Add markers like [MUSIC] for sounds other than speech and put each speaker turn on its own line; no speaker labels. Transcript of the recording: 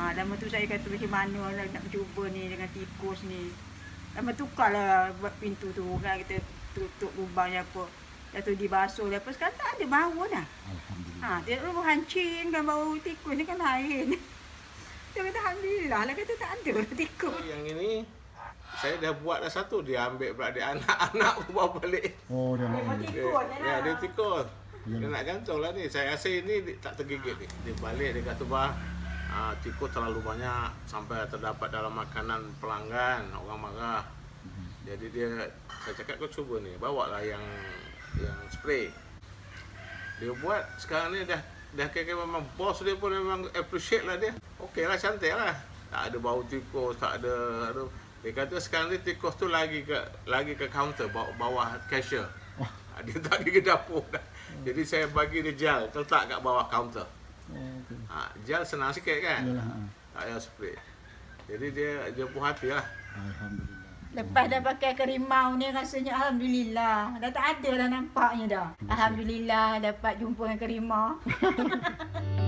Ha, lama tu saya kata macam mana lah nak cuba ni dengan tikus ni. Lama tukarlah buat pintu tu kan kita tutup lubangnya apa. Dah tu dibasuh lepas sekarang tak ada bau dah.
Alhamdulillah.
Ha, dia bau hancing kan bau tikus ni kan lain. [LAUGHS] Dia kata Alhamdulillah lah kata tak ada [LAUGHS] tikus.
Yang ini saya dah buat dah satu dia ambil pula dia anak-anak pun [LAUGHS] bawa balik.
Oh, dia
Dia
nak.
Dia,
Tikus
ya,
lah.
dia tikus. Dia nak gantung lah ni. Saya rasa ini tak tergigit ni. Dia balik dia kata bah ah, tikus terlalu banyak sampai terdapat dalam makanan pelanggan orang marah. Jadi dia saya cakap kau cuba ni bawa lah yang yang spray. Dia buat sekarang ni dah dah kira memang bos dia pun memang appreciate lah dia. Okey lah cantik lah. Tak ada bau tikus, tak ada ada dia kata sekarang ni tikus tu lagi ke lagi ke counter bawah, bawah cashier. Ah, Dia tak pergi ke dapur dah. Jadi saya bagi dia gel letak kat bawah counter.
Oh, okey.
Ha, gel senang sikit kan?
Yalah. ha.
Tak payah spray. Jadi dia dia puas hati lah.
Alhamdulillah.
Lepas dah pakai kerimau ni rasanya Alhamdulillah. Dah tak ada dah nampaknya dah. Alhamdulillah dapat jumpa dengan kerimau. [LAUGHS]